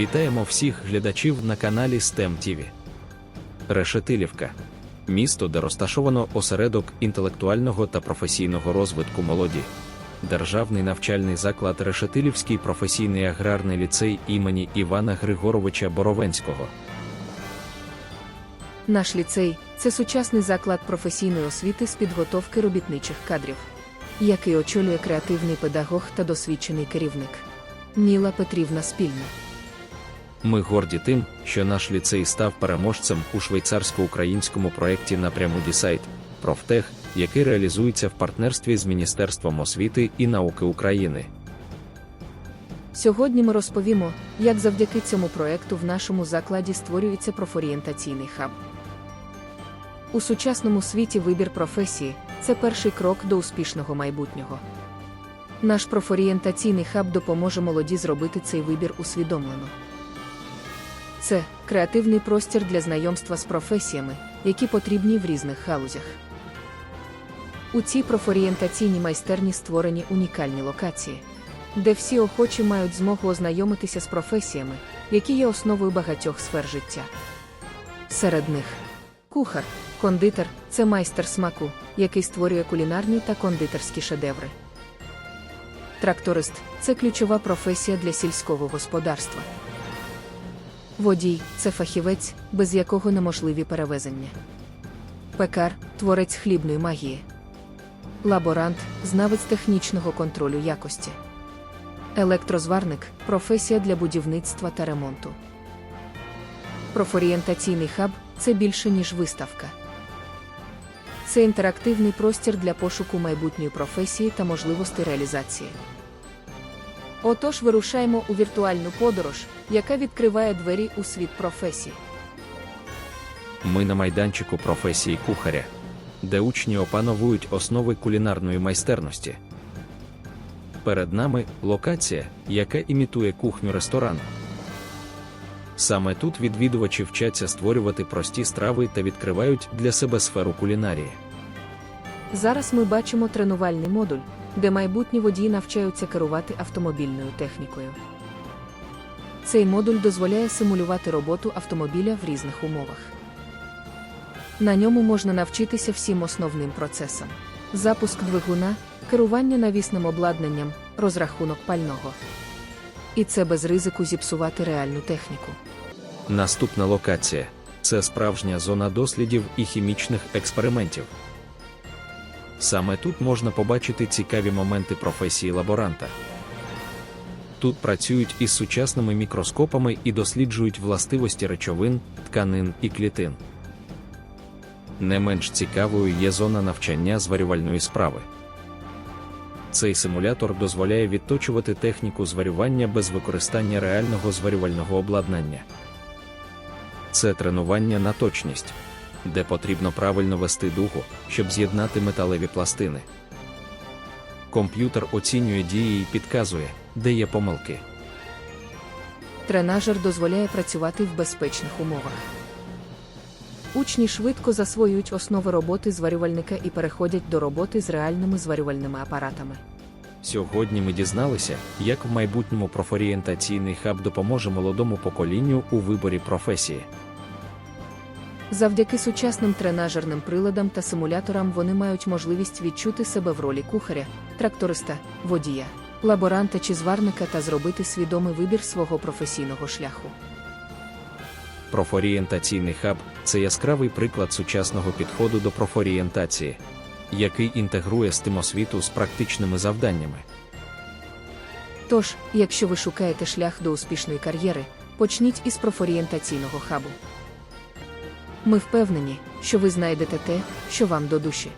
Вітаємо всіх глядачів на каналі STEM TV. Решетилівка місто, де розташовано осередок інтелектуального та професійного розвитку молоді. Державний навчальний заклад Решетилівський професійний аграрний ліцей імені Івана Григоровича Боровенського. Наш ліцей це сучасний заклад професійної освіти з підготовки робітничих кадрів, який очолює креативний педагог та досвідчений керівник. Ніла Петрівна Спільна. Ми горді тим, що наш ліцей став переможцем у швейцарсько-українському проєкті напряму Дісайт Профтех, який реалізується в партнерстві з Міністерством освіти і науки України. Сьогодні ми розповімо, як завдяки цьому проекту в нашому закладі створюється профорієнтаційний хаб. У сучасному світі вибір професії це перший крок до успішного майбутнього. Наш профорієнтаційний хаб допоможе молоді зробити цей вибір усвідомлено. Це креативний простір для знайомства з професіями, які потрібні в різних галузях. У цій профорієнтаційній майстерні створені унікальні локації, де всі охочі мають змогу ознайомитися з професіями, які є основою багатьох сфер життя. Серед них кухар, кондитер це майстер смаку, який створює кулінарні та кондитерські шедеври. Тракторист це ключова професія для сільського господарства. Водій це фахівець, без якого неможливі перевезення. Пекар творець хлібної магії. Лаборант знавець технічного контролю якості. Електрозварник професія для будівництва та ремонту. Профорієнтаційний хаб це більше, ніж виставка. Це інтерактивний простір для пошуку майбутньої професії та можливостей реалізації. Отож, вирушаємо у віртуальну подорож, яка відкриває двері у світ професій. Ми на майданчику професії кухаря, де учні опановують основи кулінарної майстерності. Перед нами локація, яка імітує кухню ресторану. Саме тут відвідувачі вчаться створювати прості страви та відкривають для себе сферу кулінарії. Зараз ми бачимо тренувальний модуль, де майбутні водії навчаються керувати автомобільною технікою. Цей модуль дозволяє симулювати роботу автомобіля в різних умовах. На ньому можна навчитися всім основним процесам: запуск двигуна, керування навісним обладнанням, розрахунок пального. І це без ризику зіпсувати реальну техніку. Наступна локація це справжня зона дослідів і хімічних експериментів. Саме тут можна побачити цікаві моменти професії лаборанта. Тут працюють із сучасними мікроскопами і досліджують властивості речовин, тканин і клітин. Не менш цікавою є зона навчання зварювальної справи. Цей симулятор дозволяє відточувати техніку зварювання без використання реального зварювального обладнання. Це тренування на точність, де потрібно правильно вести дугу, щоб з'єднати металеві пластини. Комп'ютер оцінює дії і підказує, де є помилки. Тренажер дозволяє працювати в безпечних умовах. Учні швидко засвоюють основи роботи зварювальника і переходять до роботи з реальними зварювальними апаратами. Сьогодні ми дізналися, як в майбутньому профорієнтаційний хаб допоможе молодому поколінню у виборі професії. Завдяки сучасним тренажерним приладам та симуляторам вони мають можливість відчути себе в ролі кухаря, тракториста, водія, лаборанта чи зварника та зробити свідомий вибір свого професійного шляху. Профорієнтаційний хаб це яскравий приклад сучасного підходу до профорієнтації, який інтегрує STEM освіту з практичними завданнями. Тож, якщо ви шукаєте шлях до успішної кар'єри, почніть із профорієнтаційного хабу. Ми впевнені, що ви знайдете те, що вам до душі.